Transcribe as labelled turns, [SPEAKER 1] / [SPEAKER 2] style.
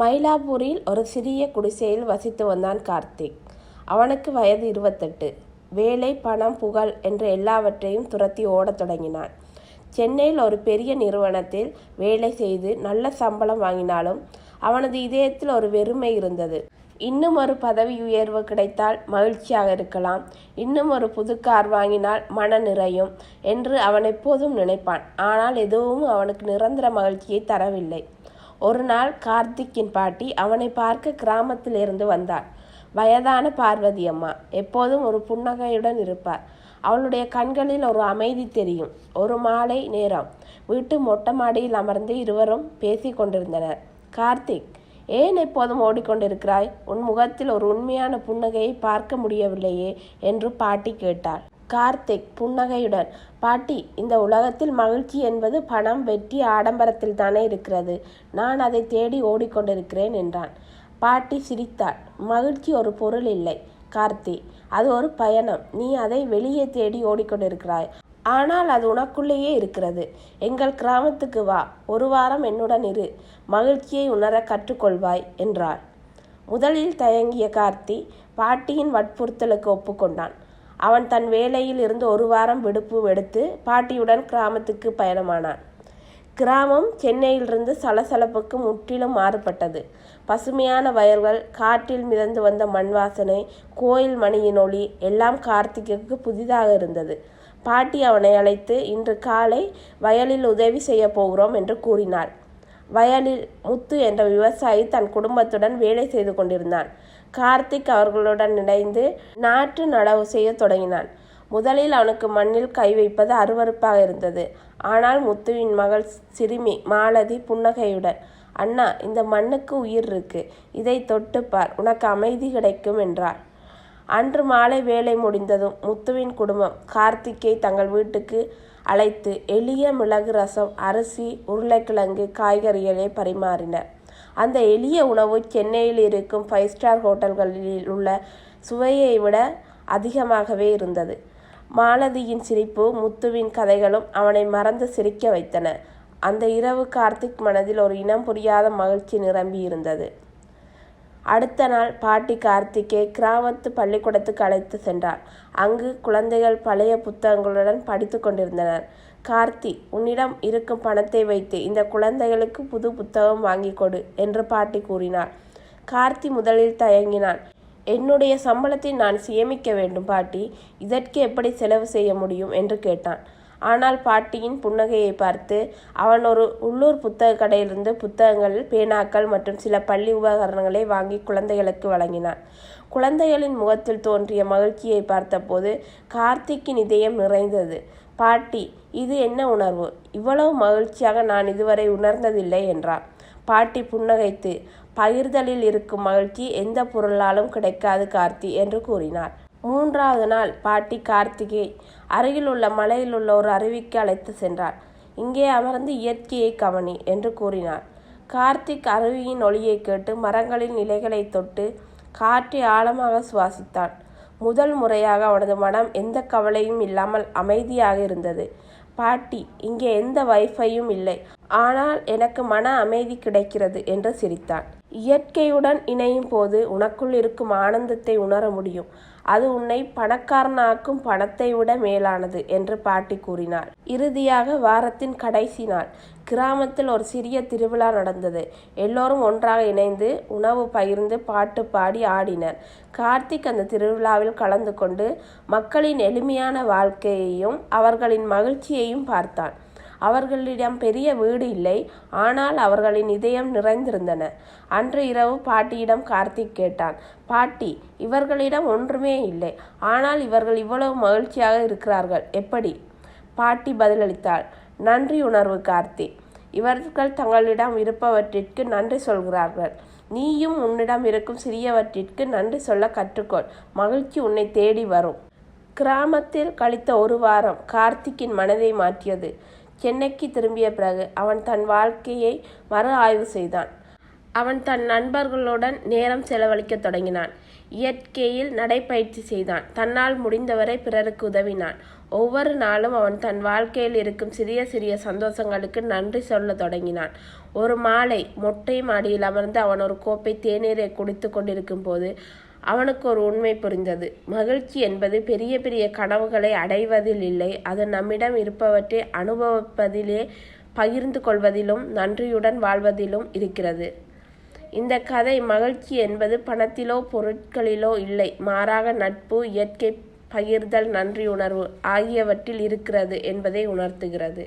[SPEAKER 1] மயிலாப்பூரில் ஒரு சிறிய குடிசையில் வசித்து வந்தான் கார்த்திக். அவனுக்கு வயது இருபத்தெட்டு. வேலை பணம் புகழ் என்று எல்லாவற்றையும் துரத்தி ஓடத் தொடங்கினான். சென்னையில் ஒரு பெரிய நிறுவனத்தில் வேலை செய்து நல்ல சம்பளம் வாங்கினாலும் அவனது இதயத்தில் ஒரு வெறுமை இருந்தது. இன்னும் ஒரு பதவி உயர்வு கிடைத்தால் மகிழ்ச்சியாக இருக்கலாம். இன்னும் ஒரு புது கார் வாங்கினால் மன நிறையும் என்று அவன் எப்போதும் நினைப்பான். ஆனால் எதுவும் அவனுக்கு நிரந்தர மகிழ்ச்சியை தரவில்லை. ஒரு நாள் கார்த்திக்கின் பாட்டி அவனை பார்க்க கிராமத்தில் இருந்து வந்தாள். வயதான பார்வதி அம்மா எப்போதும் ஒரு புன்னகையுடன் இருப்பார். அவளுடைய கண்களில் ஒரு அமைதி தெரியும். ஒரு மாலை நேரம் வீட்டு மொட்டை மாடியில் அமர்ந்து இருவரும் பேசி கொண்டிருந்தனர். கார்த்திக் ஏன் எப்போதும் ஓடிக்கொண்டிருக்கிறாய்? உன் முகத்தில் ஒரு உண்மையான புன்னகையை பார்க்க முடியவில்லையே என்று பாட்டி கேட்டாள். கார்த்திக் புன்னகையுடன் பாட்டி இந்த உலகத்தில் மகிழ்ச்சி என்பது பணம் வெற்றி ஆடம்பரத்தில் தானே இருக்கிறது. நான் அதை தேடி ஓடிக்கொண்டிருக்கிறேன் என்றான். பாட்டி சிரித்தாள். மகிழ்ச்சி ஒரு பொருள் இல்லை கார்த்தி. அது ஒரு பயணம். நீ அதை வெளியே தேடி ஓடிக்கொண்டிருக்கிறாய். ஆனால் அது உனக்குள்ளேயே இருக்கிறது. எங்கள் கிராமத்துக்கு வா. ஒரு வாரம் என்னுடன் இரு. மகிழ்ச்சியை உணர கற்றுக்கொள்வாய் என்றாள். முதலில் தயங்கிய கார்த்தி பாட்டியின் வற்புறுத்தலுக்கு ஒப்புக்கொண்டான். அவன் தன் வேலையில் இருந்து ஒரு வாரம் விடுப்பு எடுத்து பாட்டியுடன் கிராமத்துக்கு பயணமானான். கிராமம் சென்னையிலிருந்து சலசலப்புக்கு முற்றிலும் மாறுபட்டது. பசுமையான வயல்கள் காற்றில் மிதந்து வந்த மண் வாசனை கோயில் மணியின் ஒளி எல்லாம் கார்த்திகைக்கு புதிதாக இருந்தது. பாட்டி அவனை அழைத்து இன்று காலை வயலில் உதவி செய்ய போகிறோம் என்று கூறினாள். வயலில் முத்து என்ற விவசாயி தன் குடும்பத்துடன் வேலை செய்து கொண்டிருந்தான். கார்த்திக் அவர்களுடன் இணைந்து நாற்று நடவு செய்ய தொடங்கினான். முதலில் அவனுக்கு மண்ணில் கை வைப்பது அருவருப்பாக இருந்தது. ஆனால் முத்துவின் மகள் சிறுமி மாலதி புன்னகையுடன் அண்ணா இந்த மண்ணுக்கு உயிர் இருக்கு. இதை தொட்டுப்பார் உனக்கு அமைதி கிடைக்கும் என்றார் அன்று மாலை வேலை முடிந்ததும் முத்துவின் குடும்பம் கார்த்திக்கை தங்கள் வீட்டுக்கு அழைத்து எளிய மிளகு ரசம் அரிசி உருளைக்கிழங்கு காய்கறிகளை பரிமாறினர் அந்த எளிய உணவு சென்னையில் இருக்கும் ஃபைவ் ஸ்டார் ஹோட்டல்களில் உள்ள சுவையை விட அதிகமாகவே இருந்தது. மாலதியின் சிரிப்பு முத்துவின் கதைகளும் அவனை மறந்து சிரிக்க வைத்தன. அந்த இரவு கார்த்திக் மனதில் ஒரு இனம் புரியாத மகிழ்ச்சி நிரம்பி இருந்தது அடுத்த நாள் பாட்டி கார்த்திகே கிராமத்து பள்ளிக்கூடத்துக்கு அழைத்து சென்றார். அங்கு குழந்தைகள் பழைய புத்தகங்களுடன் படித்து கொண்டிருந்தனர். கார்த்தி உன்னிடம் இருக்கும் பணத்தை வைத்து இந்த குழந்தைகளுக்கு புது புத்தகம் வாங்கி கொடு என்று பாட்டி கூறினார் கார்த்தி முதலில் தயங்கினான் என்னுடைய சம்பளத்தை நான் சேமிக்க வேண்டும் பாட்டி. இதற்கு எப்படி செலவு செய்ய முடியும்? என்று கேட்டான். ஆனால் பாட்டியின் புன்னகையை பார்த்து அவன் ஒரு உள்ளூர் புத்தக கடையிலிருந்து புத்தகங்கள் பேனாக்கள் மற்றும் சில பள்ளி உபகரணங்களை வாங்கி குழந்தைகளுக்கு வழங்கினான். குழந்தைகளின் முகத்தில் தோன்றிய மகிழ்ச்சியை பார்த்தபோது கார்த்திக்கின் இதயம் நிறைந்தது. பாட்டி இது என்ன உணர்வு? இவ்வளவு மகிழ்ச்சியாக நான் இதுவரை உணர்ந்ததில்லை என்றான். பாட்டி புன்னகைத்து பகிர்தலில் இருக்கும் மகிழ்ச்சி எந்த பொருளாலும் கிடைக்காது கார்த்தி என்று கூறினார். மூன்றாவது நாள் பாட்டி கார்த்திகை அருகில் உள்ள மலையில் உள்ள ஒரு அருவிக்கு அழைத்து சென்றார். இங்கே அமர்ந்து இயற்கையை கவனி என்று கூறினார். கார்த்திக் அருவியின் ஒளியை கேட்டு மரங்களின் இலைகளை தொட்டு காற்றை ஆழமாக சுவாசித்தான் முதல் முறையாக அவனது மனம் எந்த கவலையும் இல்லாமல் அமைதியாக இருந்தது. பாட்டி இங்கே எந்த வைஃபையும் இல்லை. ஆனால் எனக்கு மன அமைதி கிடைக்கிறது என்று சிரித்தான் இயற்கையுடன் இணையும் போது உனக்குள் இருக்கும் ஆனந்தத்தை உணர முடியும். அது உன்னை பணக்காரனாக்கும் பணத்தை விட மேலானது என்று பாட்டி கூறினார் இறுதியாக வாரத்தின் கடைசி நாள். கிராமத்தில் ஒரு சிறிய திருவிழா நடந்தது. எல்லோரும் ஒன்றாக இணைந்து உணவு பகிர்ந்து பாட்டு பாடி ஆடினர். கார்த்திக் அந்த திருவிழாவில் கலந்து கொண்டு மக்களின் எளிமையான வாழ்க்கையையும் அவர்களின் மகிழ்ச்சியையும் பார்த்தான் அவர்களிடம் பெரிய வீடு இல்லை. ஆனால் அவர்களின் இதயம் நிறைந்திருந்தன. அன்று இரவு பாட்டியிடம் கார்த்திக் கேட்டான் பாட்டி இவர்களிடம் ஒன்றுமே இல்லை. ஆனால் இவர்கள் இவ்வளவு மகிழ்ச்சியாக இருக்கிறார்கள். எப்படி? பாட்டி பதிலளித்தாள் நன்றி உணர்வு கார்த்தி. இவர்கள் தங்களிடம் இருப்பவற்றிற்கு நன்றி சொல்கிறார்கள். நீயும் உன்னிடம் இருக்கும் சிறியவற்றிற்கு நன்றி சொல்ல கற்றுக்கொள். மகிழ்ச்சி உன்னை தேடி வரும். கிராமத்தில் கழித்த ஒரு வாரம் கார்த்திக்கின் மனதை மாற்றியது. சென்னைக்கு திரும்பிய பிறகு அவன் தன் வாழ்க்கையை மறு ஆய்வு செய்தான். அவன் தன் நண்பர்களுடன் நேரம் செலவழிக்கத் தொடங்கினான். இயற்கையில் நடைப்பயிற்சி செய்தான். தன்னால் முடிந்தவரை பிறருக்கு உதவினான். ஒவ்வொரு நாளும் அவன் தன் வாழ்க்கையில் இருக்கும் சிறிய சிறிய சந்தோஷங்களுக்கு நன்றி சொல்லத் தொடங்கினான். ஒரு மாலை மொட்டை மாடியில் அமர்ந்து அவன் ஒரு கோப்பை தேநீரை குடித்து கொண்டிருக்கும் போது அவனுக்கு ஒரு உண்மை புரிந்தது. மகிழ்ச்சி என்பது பெரிய பெரிய கனவுகளை அடைவதில் இல்லை. அது நம்மிடம் இருப்பவற்றை அனுபவிப்பதிலே பகிர்ந்து கொள்வதிலும் நன்றியுடன் வாழ்வதிலும் இருக்கிறது. இந்த கதை மகிழ்ச்சி என்பது பணத்திலோ பொருட்களிலோ இல்லை. மாறாக நட்பு இயற்கை பகிர்தல் நன்றி உணர்வு ஆகியவற்றில் இருக்கிறது என்பதை உணர்த்துகிறது.